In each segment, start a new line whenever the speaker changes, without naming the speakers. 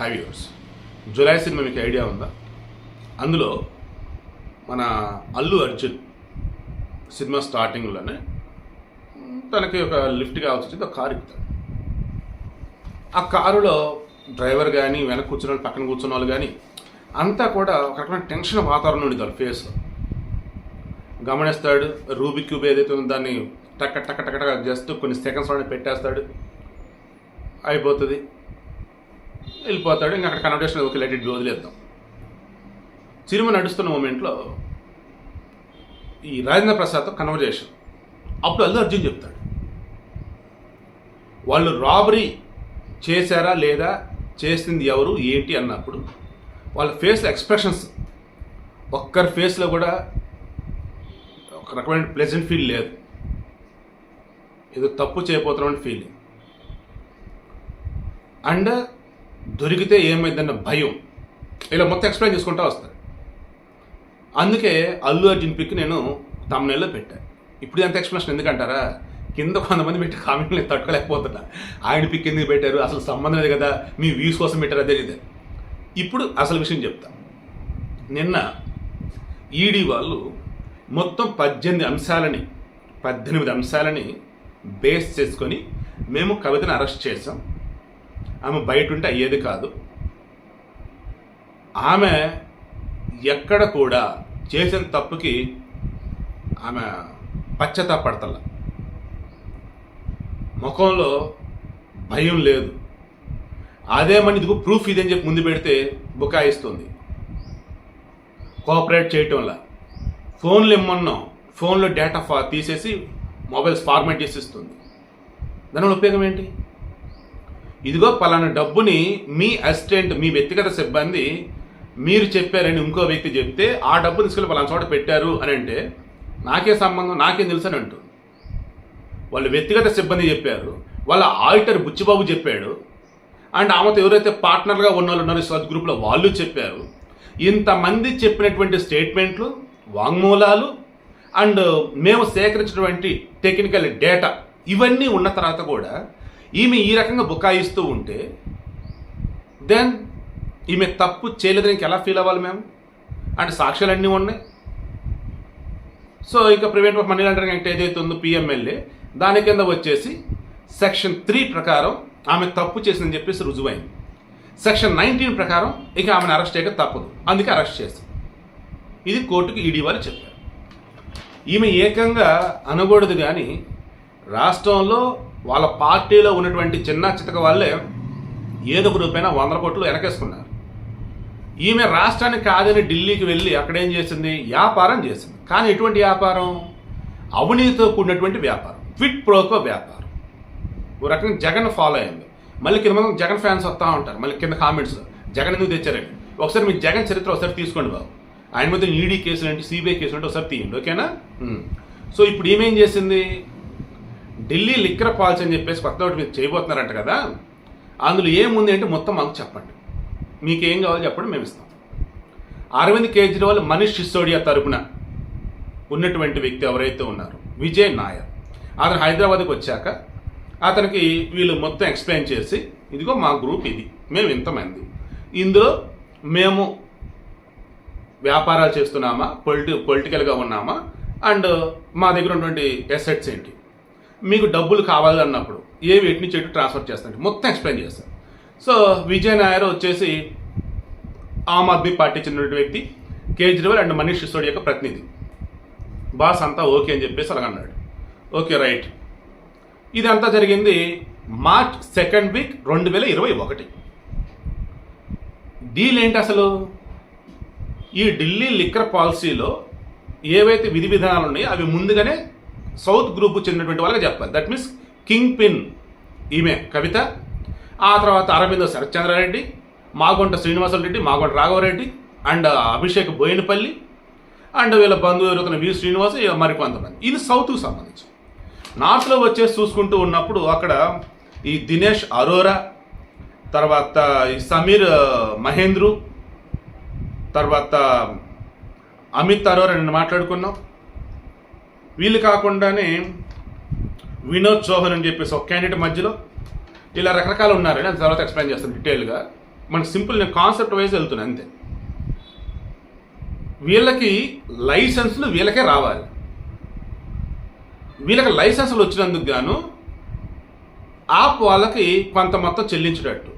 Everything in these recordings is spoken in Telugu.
ఫైవ్ ఇయర్స్ జులై సినిమా మీకు ఐడియా ఉందా? అందులో మన అల్లు అర్జున్ సినిమా స్టార్టింగ్లోనే తనకి ఒక లిఫ్ట్ కావాల్సి వచ్చింది ఒక కారు ఎక్కుతాడు. ఆ కారులో డ్రైవర్ కానీ వెనక కూర్చున్న వాళ్ళు పక్కన కూర్చున్న వాళ్ళు కానీ అంతా కూడా ఒక రకమైన టెన్షన్ వాతావరణం ఉండేది వాళ్ళ ఫేస్లో గమనిస్తాడు రూబిక్ క్యూబ్ ఏదైతే ఉందో దాన్ని టక్క టక్క టక్క టక్క జస్ట్ కొన్ని సెకండ్స్లోనే పెట్టేస్తాడు. అయిపోతుంది. వెళ్ళిపోతాడు. ఇంకా అక్కడ కన్వర్టేషన్ ఒక లెట్ ఇట్ వదిలేద్దాం. సినిమా నడుస్తున్న మూమెంట్లో ఈ రాజేంద్ర ప్రసాద్తో కన్వర్జేషన్ అప్పుడు అల్లు అర్జున్ చెప్తాడు. వాళ్ళు రాబరీ చేశారా లేదా చేసింది ఎవరు ఏంటి అన్నప్పుడు వాళ్ళ ఫేస్లో ఎక్స్ప్రెషన్స్ ఒక్కరి ఫేస్లో కూడా ఒక రకమైన ప్లెజెంట్ ఫీల్ లేదు. ఏదో తప్పు చేయబోతున్నామని ఫీలింగ్ అండ్ దొరికితే ఏమైందన్న భయం. ఇలా మొత్తం ఎక్స్ప్లెయిన్ చేసుకుంటూ వస్తాను అందుకే అల్లు అర్జున్ పిక్ నేను తమిళలో పెట్టాను ఇప్పుడు ఎంత ఎక్స్ప్లెనేషన్ ఎందుకంటారా? కింద కొంతమంది పెట్టి కామెంట్లు నేను తట్టుకోలేకపోతున్నా. ఆయన పిక్ ఎందుకు పెట్టారు? అసలు సంబంధం లేదు కదా. మీ వ్యూస్ కోసం పెట్టారా తెలియదు ఇప్పుడు అసలు విషయం చెప్తా. నిన్న ఈడీ వాళ్ళు మొత్తం పద్దెనిమిది అంశాలని పద్దెనిమిది అంశాలని బేస్ చేసుకొని మేము కవితను అరెస్ట్ చేసాం ఆమె బయట ఉంటే అయ్యేది కాదు. ఆమె ఎక్కడ కూడా చేసిన తప్పుకి ఆమె పశ్చాత్తాపడతల. ముఖంలో భయం లేదు. అదే మన ఇదిగో ప్రూఫ్ ఇదని చెప్పి ముందు పెడితే బుకాయిస్తుంది. కోఆపరేట్ చేయటం వల్ల ఫోన్లు ఇమ్మన్నాం ఫోన్లో డేటా ఫా తీసేసి మొబైల్స్ ఫార్మాట్ చేసి ఇస్తుంది దానివల్ల ఉపయోగం ఏంటి? ఇదిగో పలానా డబ్బుని మీ అసిస్టెంట్ మీ వ్యక్తిగత సిబ్బంది మీరు చెప్పారని ఇంకో వ్యక్తి చెప్తే ఆ డబ్బు తీసుకెళ్ళి పలానా చోట పెట్టారు అని అంటే నాకే సంబంధం నాకేం తెలుసు అని అంటుంది వాళ్ళు వ్యక్తిగత సిబ్బంది చెప్పారు వాళ్ళ ఆడిటర్ బుచ్చిబాబు చెప్పాడు అండ్ ఆమెతో ఎవరైతే పార్ట్నర్గా ఉన్న వాళ్ళు ఉన్నారో స్వత్ గ్రూప్లో వాళ్ళు చెప్పారు. ఇంతమంది చెప్పినటువంటి స్టేట్మెంట్లు వాంగ్మూలాలు అండ్ మేము సేకరించినటువంటి టెక్నికల్ డేటా ఇవన్నీ ఉన్న తర్వాత కూడా ఈమె ఈ రకంగా బుకాయిస్తూ ఉంటే దెన్ ఈమె తప్పు చేయలేదని ఎలా ఫీల్ అవ్వాలి మేము అంటే సాక్ష్యాలు అన్నీ ఉన్నాయి. సో ఇక prevent of money laundering act ఏదైతే ఉందో పిఎంఎల్ఏ దాని కింద వచ్చేసి సెక్షన్ త్రీ ప్రకారం ఆమె తప్పు చేసిందని చెప్పేసి రుజువైంది. సెక్షన్ నైన్టీన్ ప్రకారం ఇక ఆమెను అరెస్ట్ చేయక తప్పదు. అందుకే అరెస్ట్ చేస్తాం ఇది కోర్టుకు ఈడీ వారు చెప్పారు. ఈమె ఏకంగా అనకూడదు కానీ రాష్ట్రంలో వాళ్ళ పార్టీలో ఉన్నటువంటి చిన్న చితక వాళ్ళే ఏదో ఒక రూపాయిన వందల కోట్లు వెనకేసుకున్నారు. ఈమె రాష్ట్రానికి కాదని ఢిల్లీకి వెళ్ళి అక్కడ ఏం చేసింది? వ్యాపారం చేసింది. కానీ ఎటువంటి వ్యాపారం? అవినీతితో కూడినటువంటి వ్యాపారం. క్విట్ ప్రోకో వ్యాపారం. ఓ రకంగా జగన్ ఫాలో అయింది. మళ్ళీ కింద మంది జగన్ ఫ్యాన్స్ వస్తూ ఉంటారు. మళ్ళీ కింద కామెంట్స్. జగన్ ఎందుకు తెచ్చారండి ఒకసారి మీ జగన్ చరిత్ర ఒకసారి తీసుకోండి బాబు. ఆయన మీద ఈడీ కేసులు ఏంటి? సిబిఐ కేసులు అంటే ఒకసారి తీయండి. ఓకేనా? సో ఇప్పుడు ఏమేం చేసింది? ఢిల్లీ లిక్కర్ పాలసీ అని చెప్పేసి కొత్త ఒకటి మీరు చేయబోతున్నారంట కదా అందులో ఏముంది అంటే మొత్తం మాకు చెప్పండి. మీకు ఏం కావాలో చెప్పండి మేము ఇస్తాం. అరవింద్ కేజ్రీవాల్ మనీష్ సిసోడియా తరపున ఉన్నటువంటి వ్యక్తి ఎవరైతే ఉన్నారో విజయ్ నాయర్. అతను హైదరాబాద్కి వచ్చాక అతనికి వీళ్ళు మొత్తం ఎక్స్ప్లెయిన్ చేసి ఇదిగో మా గ్రూప్ ఇది మేము ఇంతమంది. ఇందులో మేము వ్యాపారాలు చేస్తున్నామా పొలిటి పొలిటికల్గా ఉన్నామా అండ్ మా దగ్గర ఉన్నటువంటి ఎసెట్స్ ఏంటి? మీకు డబ్బులు కావాలి అన్నప్పుడు ఏ వీటి నుంచి ఎటు ట్రాన్స్ఫర్ చేస్తాడు? మొత్తం ఎక్స్ప్లెయిన్ చేస్తాను సో విజయ్ నాయర్ వచ్చేసి ఆమ్ ఆద్మీ పార్టీ చెందినటువంటి వ్యక్తి కేజ్రీవాల్ అండ్ మనీష్ సిసోడి యొక్క ప్రతినిధి. బాస్ అంతా ఓకే అని చెప్పేసి అలాగ అన్నాడు. Okay right. ఇదంతా జరిగింది మార్చ్ సెకండ్ వీక్ రెండు వేల ఇరవై ఒకటి. డీల్ ఏంటి అసలు? ఈ ఢిల్లీ లిక్కర్ పాలసీలో ఏవైతే విధి విధానాలు ఉన్నాయో అవి ముందుగానే సౌత్ గ్రూప్ చెందినటువంటి వాళ్ళకి చెప్పాలి. దట్ మీన్స్ కింగ్ పిన్ ఈమె కవిత. ఆ తర్వాత అరవింద శరత్చంద్రారెడ్డి మాగొంట శ్రీనివాసరెడ్డి మాగొంట రాఘవరెడ్డి అండ్ అభిషేక్ బోయినపల్లి అండ్ వీళ్ళ బంధువు ఎవరైతే వి. శ్రీనివాస్ మరికొంతమంది ఇది సౌత్కు సంబంధించి. నార్త్లో వచ్చేసి చూసుకుంటూ ఉన్నప్పుడు అక్కడ ఈ దినేష్ అరోరా తర్వాత ఈ సమీర్ మహేంద్రు తర్వాత అమిత్ అరోరా నేను మాట్లాడుకున్నాం. వీళ్ళు కాకుండానే వినోద్ చౌహన్ అని చెప్పేసి ఒక క్యాండిడేట్ మధ్యలో ఇలా రకరకాలు ఉన్నారని అది తర్వాత ఎక్స్ప్లెయిన్ చేస్తాను డీటెయిల్గా మనకు సింపుల్ నేను కాన్సెప్ట్ వైజ్ వెళ్తున్నా అంతే. వీళ్ళకి లైసెన్సులు వీళ్ళకే రావాలి. వీళ్ళకి లైసెన్సులు వచ్చినందుకు గాను ఆప్ వాళ్ళకి కొంత మొత్తం చెల్లించేటట్టు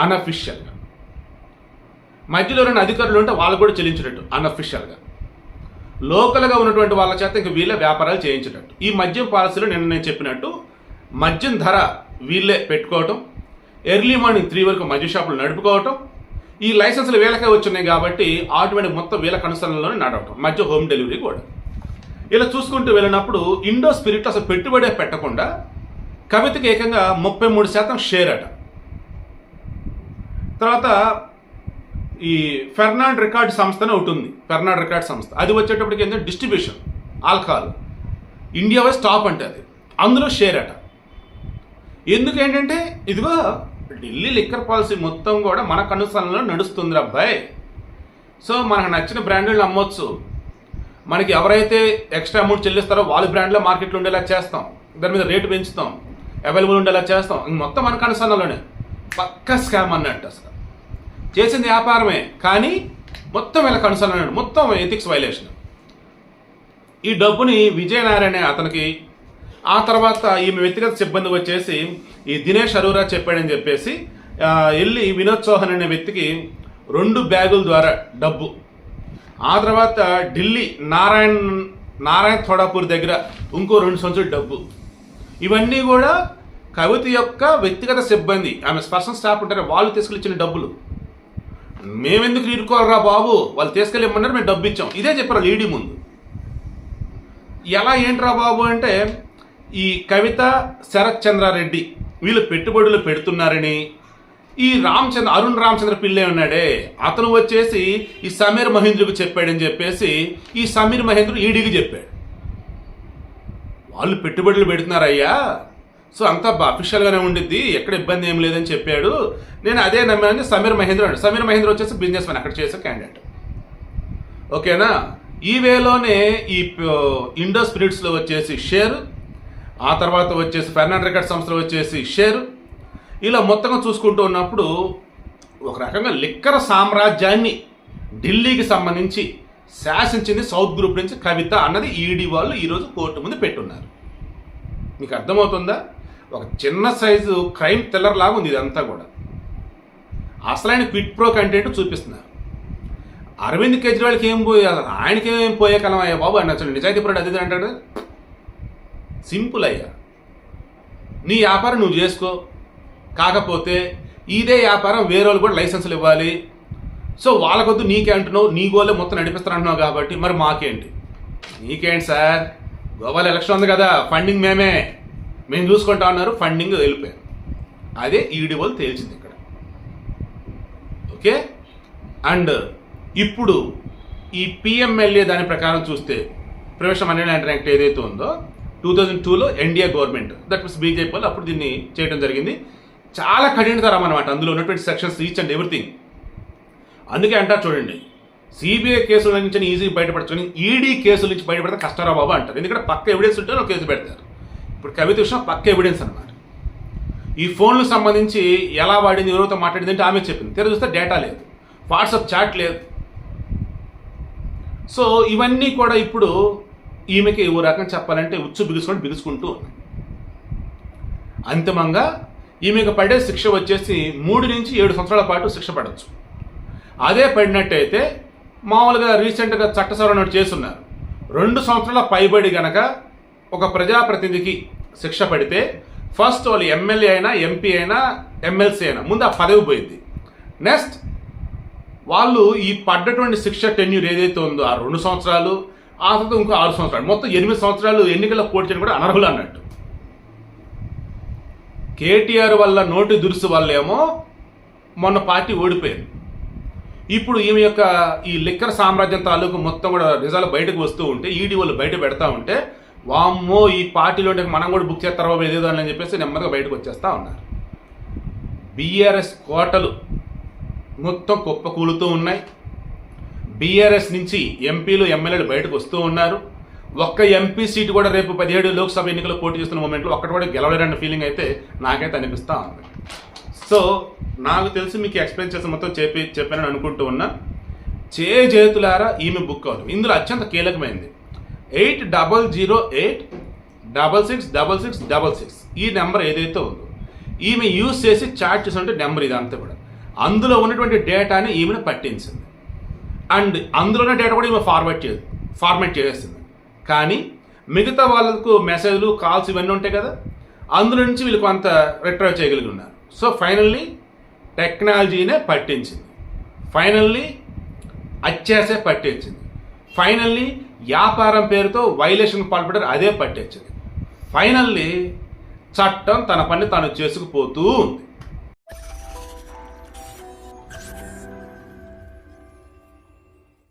అన్అఫిషియల్గా మధ్యలో రెండు అధికారులు ఉంటే వాళ్ళు కూడా చెల్లించేటట్టు అన్అఫిషియల్గా లోకల్గా ఉన్నటువంటి వాళ్ళ చేత ఇంక వీళ్ళే వ్యాపారాలు చేయించేటట్టు. ఈ మద్యం పాలసీలో నిన్న నేను చెప్పినట్టు మద్యం ధర వీళ్ళే పెట్టుకోవటం ఎర్లీ మార్నింగ్ త్రీ వరకు మద్య షాపులు నడుపుకోవటం ఈ లైసెన్సులు వీళ్ళకే వచ్చినాయి కాబట్టి ఆటోమేటిక్ మొత్తం వీళ్ళ కనుసరణలోనే నడవటం మధ్య హోమ్ డెలివరీ కూడా. ఇలా చూసుకుంటూ వెళ్ళినప్పుడు ఇండో స్పిరిట్ అసలు పెట్టుబడే పెట్టకుండా కవితకి ఏకంగా ముప్పై మూడు శాతం షేర్ అట. తర్వాత ఈ ఫెర్నాండ్ రికార్డ్ సంస్థ ఒకటి ఉంది. ఫెర్నాండ్ రికార్డ్ సంస్థ. అది వచ్చేటప్పటికి ఏంటంటే distribution alcohol. India wise top అంటే అది. అందులో షేర్ అట. ఎందుకు ఏంటంటే ఇదిగో ఢిల్లీ లిక్కర్ పాలసీ మొత్తం కూడా మన కనుసరణలో నడుస్తుంది అబ్బాయి. సో మనకు నచ్చిన బ్రాండ్లు అమ్మొచ్చు. మనకి ఎవరైతే ఎక్స్ట్రా అమౌంట్ చెల్లిస్తారో వాళ్ళ బ్రాండ్లో మార్కెట్లో ఉండేలా చేస్తాం. దాని మీద రేటు పెంచుతాం. అవైలబుల్ ఉండేలా చేస్తాం. మొత్తం మన కనుసరణలోనే పక్క స్కామ్ అన్నట్టు అసలు. చేసింది వ్యాపారమే కానీ మొత్తం వీళ్ళ అన్నాడు మొత్తం ఎథిక్స్ వైలేషన్ ఈ డబ్బుని విజయనారాయణ అతనికి ఆ తర్వాత ఈమె వ్యక్తిగత సిబ్బంది వచ్చేసి ఈ దినేష్ అరూరా చెప్పాడని చెప్పేసి వెళ్ళి వినోద్ చౌహాన్ అనే వ్యక్తికి రెండు బ్యాగుల ద్వారా డబ్బు. ఆ తర్వాత ఢిల్లీ నారాయణ్ నారాయణ థోడాపూర్ దగ్గర ఇంకో రెండు సంవత్సరాలు డబ్బు. ఇవన్నీ కూడా కవిత యొక్క వ్యక్తిగత సిబ్బంది ఆమె పర్సనల్ స్టాఫ్ ఉంటారు వాళ్ళు తీసుకెళ్ళిచ్చిన డబ్బులు. మేమెందుకు ఇరుకోవాలరా బాబు? వాళ్ళు తీసుకెళ్ళిమ్మన్నారు మేము డబ్బు ఇచ్చాం ఇదే చెప్పారు ఈడీ ముందు. ఎలా ఏంట్రా బాబు అంటే ఈ కవిత శరత్ చంద్రారెడ్డి వీళ్ళు పెట్టుబడులు పెడుతున్నారని ఈ రామచంద్ర అరుణ్ రామచంద్ర పిల్లే ఉన్నాడే అతను వచ్చేసి ఈ సమీర్ మహేంద్రుకి చెప్పాడని చెప్పేసి ఈ సమీర్ మహేంద్ర ఈడీకి చెప్పాడు. వాళ్ళు పెట్టుబడులు పెడుతున్నారయ్యా. సో అంతా అఫీషియల్గానే ఉండిద్ది. ఎక్కడ ఇబ్బంది ఏం లేదని చెప్పాడు. నేను అదే నమ్మాను సమీర్ మహేంద్ర సమీర్ మహేంద్ర వచ్చేసి బిజినెస్ మ్యాన్ అక్కడ చేసే క్యాండిడేట్ ఓకేనా? ఈ వేలోనే ఈ ఇండో స్పిరిట్స్లో వచ్చేసి షేర్. ఆ తర్వాత వచ్చేసి ఫెర్నాండ్ రికార్డ్ సంస్థలో వచ్చేసి షేర్. ఇలా మొత్తంగా చూసుకుంటూ ఉన్నప్పుడు ఒక రకంగా లిక్కర సామ్రాజ్యాన్ని ఢిల్లీకి సంబంధించి శాసించింది సౌత్ గ్రూప్ నుంచి కవిత అన్నది ఈడీ వాళ్ళు ఈరోజు కోర్టు ముందు పెట్టున్నారు. మీకు అర్థమవుతుందా? ఒక చిన్న సైజు క్రైమ్ థ్రిల్లర్ లాగా ఉంది ఇదంతా కూడా. అసలైన క్విట్ ప్రో కంటెంట్ చూపిస్తున్నారు అరవింద్ కేజ్రీవాల్కి ఏం పోయే ఆయనకేం ఆయనకి ఏం పోయే కలం అయ్యా బాబు? అని అసలు నిజాయితీ పరుడు అది అంటాడు? సింపుల్ అయ్యా. నీ వ్యాపారం నువ్వు చేసుకో. కాకపోతే ఇదే వ్యాపారం వేరే వాళ్ళు కూడా లైసెన్సులు ఇవ్వాలి. సో వాళ్ళకొద్దు నీకే అంటున్నావు నీ గోలే మొత్తం నడిపిస్తానంటున్నావు కాబట్టి మరి మాకేంటి? నీకేంటి సార్? గోవాలో ఎలక్షన్ ఉంది కదా ఫండింగ్ మేమే. మేము చూసుకుంటా ఉన్నారు ఫండింగ్ వెళ్ళిపోయారు అదే ఈడీ వాళ్ళు తేల్చింది ఇక్కడ. ఓకే? అండ్ ఇప్పుడు ఈ పిఎంఎల్ఏ దాని ప్రకారం చూస్తే ప్రవేశం అనేది యాక్ట్ ఏదైతే ఉందో టూ థౌజండ్ టూలో NDA government that means BJP వాళ్ళు అప్పుడు దీన్ని చేయడం జరిగింది. చాలా కఠినతరం అనమాట అందులో ఉన్నటువంటి సెక్షన్స్ ఈచ్ అండ్ ఎవ్రీథింగ్ అందుకే అంటారు చూడండి సిబిఐ కేసుల నుంచి ఈజీగా బయటపడచ్చు కానీ ఈడీ కేసుల నుంచి బయటపడితే కష్టరా బాబు అంటారు. ఎందుకంటే పక్క ఎవిడెన్స్ ఉంటే ఒక కేసు పెడతారు. ఇప్పుడు కవిత విషయం పక్క ఎవిడెన్స్ అన్నమాట. ఈ ఫోన్లకు సంబంధించి ఎలా వాడింది ఎవరితో మాట్లాడింది అంటే ఆమె చెప్పింది. తెర చూస్తే డేటా లేదు. వాట్సాప్ చాట్ లేదు. సో ఇవన్నీ కూడా ఇప్పుడు ఈమెకి ఓ రకం చెప్పాలంటే ఉచ్చు బిగుసుకొని బిగుసుకుంటూ ఉన్నాయి. అంతిమంగా ఈమెకు పడే శిక్ష వచ్చేసి మూడు నుంచి ఏడు సంవత్సరాల పాటు శిక్ష పడవచ్చు అదే పడినట్టయితే మామూలుగా రీసెంట్గా చట్ట సవరణ చేస్తున్నారు. రెండు సంవత్సరాల పైబడి గనక ఒక ప్రజాప్రతినిధికి శిక్ష పడితే ఫస్ట్ వాళ్ళు ఎమ్మెల్యే అయినా ఎంపీ అయినా ఎమ్మెల్సీ అయినా ముందు ఆ పదవి పోయింది. నెక్స్ట్ వాళ్ళు ఈ పడ్డటువంటి శిక్ష టెన్యూర్ ఏదైతే ఉందో ఆ రెండు సంవత్సరాలు ఆ తర్వాత ఇంకో ఆరు సంవత్సరాలు మొత్తం ఎనిమిది సంవత్సరాలు ఎన్నికల్లో పోటీ కూడా అనర్హులు అన్నట్టు. కేటీఆర్ వల్ల నోటి దురుసు వల్లేమో మొన్న పార్టీ ఓడిపోయింది. ఇప్పుడు ఈమె యొక్క ఈ లిక్కర్ సామ్రాజ్యం తాలూకు మొత్తం కూడా నిజాలు బయటకు వస్తూ ఉంటే ఈడీ వాళ్ళు బయట పెడతా ఉంటే వామ్మో ఈ పార్టీలో మనం కూడా బుక్ చేస్తారో ఏదేదో అని చెప్పేసి నెమ్మదిగా బయటకు వచ్చేస్తూ ఉన్నారు. బీఆర్ఎస్ కోటలు మొత్తం కుప్ప కూలుతూ ఉన్నాయి. బీఆర్ఎస్ నుంచి ఎంపీలు ఎమ్మెల్యేలు బయటకు వస్తూ ఉన్నారు. ఒక్క ఎంపీ సీటు కూడా రేపు పదిహేడు లోక్సభ ఎన్నికలు పోటీ చేస్తున్న మూమెంట్లో ఒక్కటి కూడా గెలవలేరన్న ఫీలింగ్ అయితే నాకైతే అనిపిస్తూ ఉంది. సో నాకు తెలిసి మీకు ఎక్స్ప్లెయిన్ చేసి మొత్తం చెప్పి చెప్పానని అనుకుంటూ ఉన్నా. చే చేతులారా ఈమె బుక్ అవుతుంది ఇందులో అత్యంత కీలకమైంది. Eight double zero eight double six double six double six. ఈ నెంబర్ ఏదైతే ఉందో ఈమె యూజ్ చేసి చాట్ చేసినటువంటి నెంబర్ ఇదంతా కూడా. అందులో ఉన్నటువంటి డేటాని ఈమెను పట్టించింది. అండ్ అందులో ఉన్న డేటా కూడా ఈమె ఫార్వర్డ్ చే ఫార్మాట్ చేసేస్తుంది కానీ మిగతా వాళ్ళకు మెసేజ్లు కాల్స్ ఇవన్నీ ఉంటాయి కదా అందులో నుంచి వీళ్ళు కొంత రిట్రైవ్ చేయగలిగి ఉన్నారు సో ఫైనల్లీ టెక్నాలజీనే పట్టించింది. ఫైనల్లీ అచ్చేసే పట్టించింది. ఫైనల్లీ వ్యాపారం పేరుతో వైలేషన్ పాల్పడారు అదే పట్టించింది ఫైనల్లీ చట్టం తన పని తాను చేసుకుపోతూ ఉంది.